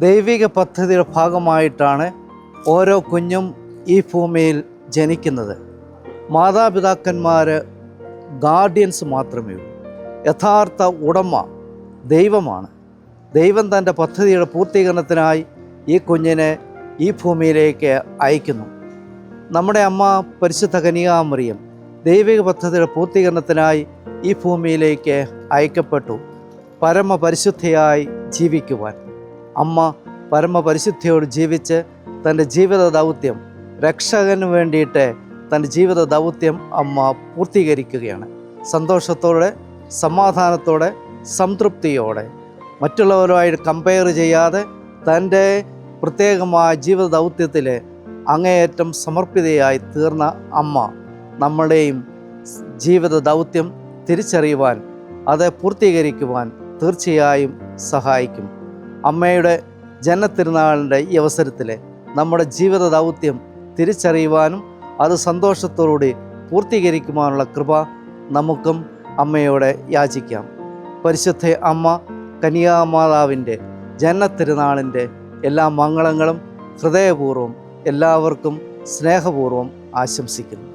ദൈവിക പദ്ധതിയുടെ ഭാഗമായിട്ടാണ് ഓരോ കുഞ്ഞും ഈ ഭൂമിയിൽ ജനിക്കുന്നത്. മാതാപിതാക്കന്മാർ ഗാർഡിയൻസ് മാത്രമേ ഉള്ളൂ. യഥാർത്ഥ ഉടമ ദൈവമാണ്. ദൈവം തന്റെ പദ്ധതിയുടെ പൂർത്തീകരണത്തിനായി ഈ കുഞ്ഞിനെ ഈ ഭൂമിയിലേക്ക് അയക്കുന്നു. നമ്മുടെ അമ്മ പരിശുദ്ധ കനികാമറിയം ദൈവിക പദ്ധതിയുടെ പൂർത്തീകരണത്തിനായി ഈ ഭൂമിയിലേക്ക് അയക്കപ്പെട്ടു. പരമപരിശുദ്ധയായി ജീവിക്കുവാൻ. അമ്മ പരമപരിശുദ്ധിയോട് ജീവിച്ച് തന്റെ ജീവിത ദൗത്യം രക്ഷകന് വേണ്ടിയിട്ട് തന്റെ ജീവിത ദൗത്യം അമ്മ പൂർത്തീകരിക്കുകയാണ്. സന്തോഷത്തോടെ സമാധാനത്തോടെ സംതൃപ്തിയോടെ. മറ്റുള്ളവരുമായിട്ട് കമ്പയർ ചെയ്യാതെ തന്റെ പ്രത്യേകമായ ജീവിത ദൗത്യത്തിൽ അങ്ങേയറ്റം സമർപ്പിതയായി തീർന്ന അമ്മ നമ്മളുടെയും ജീവിത ദൗത്യം തിരിച്ചറിയുവാൻ അത് പൂർത്തീകരിക്കുവാൻ തീർച്ചയായും സഹായിക്കും. അമ്മയുടെ ജനത്തിരുനാളിന്റെ ഈ അവസരത്തിൽ നമ്മുടെ ജീവിത ദൗത്യം തിരിച്ചറിയുവാനും അത് സന്തോഷത്തോടുകൂടി പൂർത്തീകരിക്കുവാനുള്ള കൃപ നമുക്കും അമ്മയോടെ യാചിക്കാം. പരിശുദ്ധ അമ്മ കനിയാമാതാവിന്റെ ജനത്തിരുനാളിന്റെ എല്ലാ മംഗളങ്ങളും ഹൃദയപൂർവം എല്ലാവർക്കും സ്നേഹപൂർവം ആശംസിക്കുന്നു.